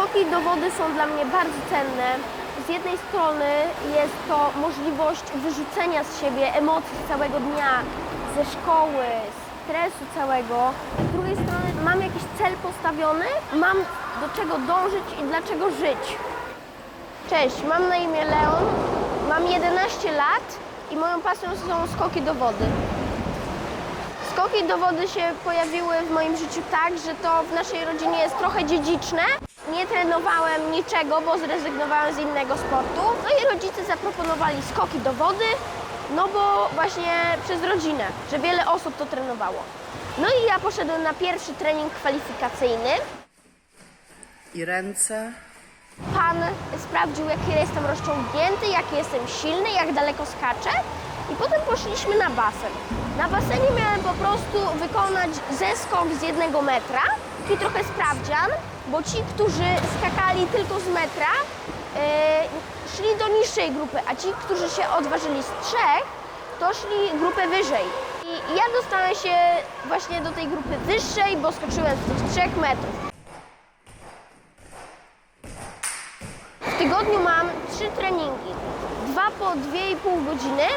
Skoki do wody są dla mnie bardzo cenne. Z jednej strony jest to możliwość wyrzucenia z siebie emocji całego dnia, ze szkoły, stresu całego. Z drugiej strony mam jakiś cel postawiony, mam do czego dążyć i dlaczego żyć. Cześć, mam na imię Leon, mam 11 lat i moją pasją są skoki do wody. Skoki do wody się pojawiły w moim życiu tak, że to w naszej rodzinie jest trochę dziedziczne. Nie trenowałem niczego, bo zrezygnowałem z innego sportu. No i rodzice zaproponowali skoki do wody, no bo właśnie przez rodzinę, że wiele osób to trenowało. No i ja poszedłem na pierwszy trening kwalifikacyjny. I ręce. Pan sprawdził, jaki jestem rozciągnięty, jaki jestem silny, jak daleko skaczę. I potem poszliśmy na basen. Na basenie miałem po prostu wykonać zeskok z jednego metra, i trochę sprawdzian, bo ci, którzy skakali tylko z metra, e, szli do niższej grupy, a ci, którzy się odważyli z trzech, to szli grupę wyżej. I ja dostałem się właśnie do tej grupy wyższej, bo skoczyłem z tych trzech metrów. W tygodniu mam trzy treningi. Dwa po 2,5 godziny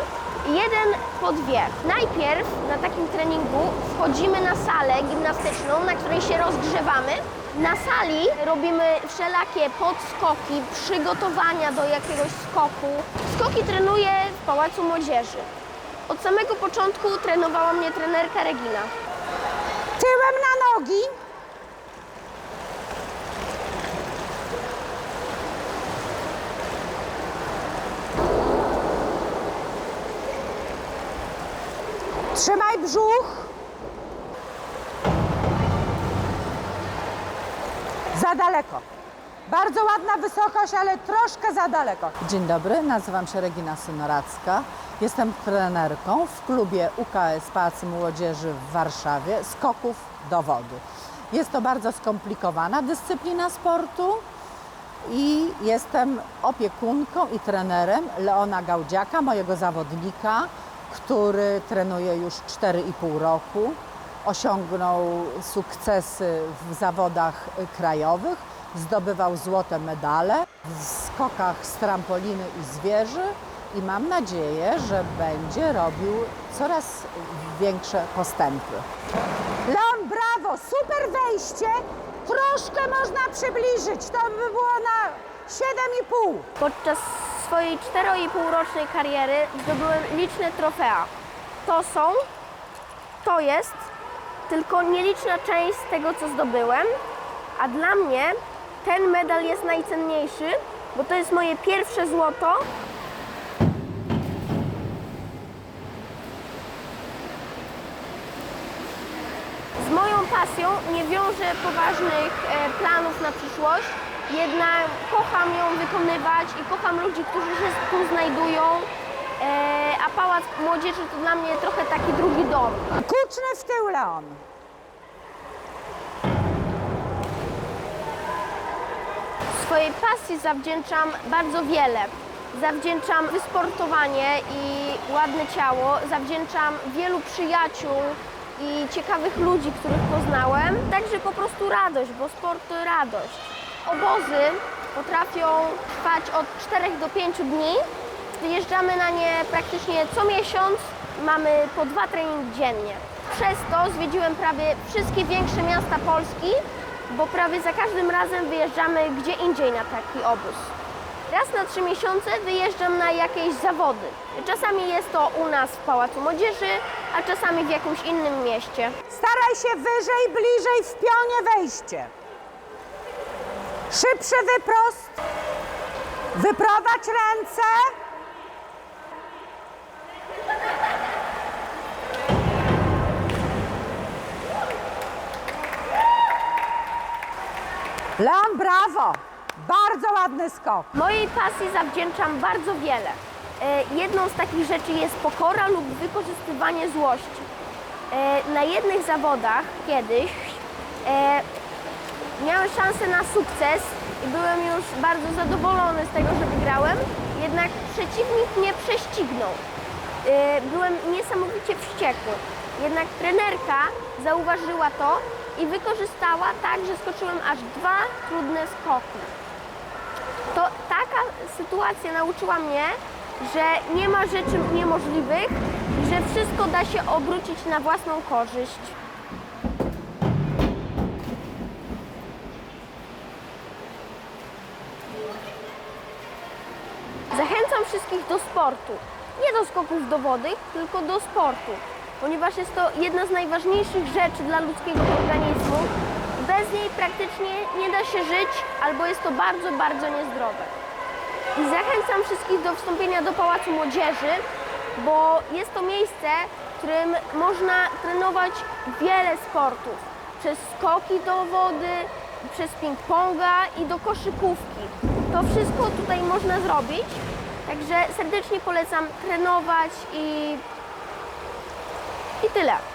jeden po dwie. Najpierw na takim treningu wchodzimy na salę gimnastyczną, na której się rozgrzewamy. Na sali robimy wszelakie podskoki, przygotowania do jakiegoś skoku. Skoki trenuję w Pałacu Młodzieży. Od samego początku trenowała mnie trenerka Regina. Tyłem na nogi. Trzymaj brzuch. Za daleko. Bardzo ładna wysokość, ale troszkę za daleko. Dzień dobry, nazywam się Regina Synoracka. Jestem trenerką w klubie UKS Pałacy Młodzieży w Warszawie skoków do wody. Jest to bardzo skomplikowana dyscyplina sportu i jestem opiekunką i trenerem Leona Gaudziaka, mojego zawodnika, który trenuje już 4,5 roku. Osiągnął sukcesy w zawodach krajowych, zdobywał złote medale w skokach z trampoliny i z wieży i mam nadzieję, że będzie robił coraz większe postępy. Leon, brawo, super wejście. Troszkę można przybliżyć. To by było na 7,5. Podczas swojej 4,5 rocznej kariery zdobyłem liczne trofea. To są, to jest tylko nieliczna część z tego, co zdobyłem, a dla mnie ten medal jest najcenniejszy, bo to jest moje pierwsze złoto. Z moją pasją nie wiążę poważnych e, planów na przyszłość, jednak kocham ją wykonywać i kocham ludzi, którzy się tu znajdują. E, a Pałac Młodzieży to dla mnie trochę taki drugi dom. Kuczny w tył, Leon. Swojej pasji zawdzięczam bardzo wiele. Zawdzięczam wysportowanie i ładne ciało, zawdzięczam wielu przyjaciół i ciekawych ludzi, których poznałem, także po prostu radość, bo sport to radość. Obozy potrafią trwać od 4 do 5 dni. Wyjeżdżamy na nie praktycznie co miesiąc, mamy po dwa treningi dziennie. Przez to zwiedziłem prawie wszystkie większe miasta Polski, bo prawie za każdym razem wyjeżdżamy gdzie indziej na taki obóz. Raz na trzy miesiące wyjeżdżam na jakieś zawody. Czasami jest to u nas w Pałacu Młodzieży, a czasami w jakimś innym mieście. Staraj się wyżej, bliżej w pionie wejście. Szybszy wyprost. Wyprowadź ręce. Leon, brawo! Bardzo ładny skok. Mojej pasji zawdzięczam bardzo wiele. E, Jedną z takich rzeczy jest pokora lub wykorzystywanie złości. E, Na jednych zawodach kiedyś e, miałem szansę na sukces i byłem już bardzo zadowolony z tego, że wygrałem, jednak przeciwnik mnie prześcignął. Byłem niesamowicie wściekły. Jednak trenerka zauważyła to i wykorzystała tak, że skoczyłem aż dwa trudne skoki. To taka sytuacja nauczyła mnie, że nie ma rzeczy niemożliwych że wszystko da się obrócić na własną korzyść. Zachęcam wszystkich do sportu. Nie do skoków do wody, tylko do sportu, ponieważ jest to jedna z najważniejszych rzeczy dla ludzkiego organizmu. Bez niej praktycznie nie da się żyć, albo jest to bardzo, bardzo niezdrowe. I zachęcam wszystkich do wstąpienia do Pałacu Młodzieży, bo jest to miejsce, w którym można trenować wiele sportów. Przez skoki do wody, przez ping-ponga i do koszykówki. To wszystko tutaj można zrobić. Także serdecznie polecam trenować i, i tyle.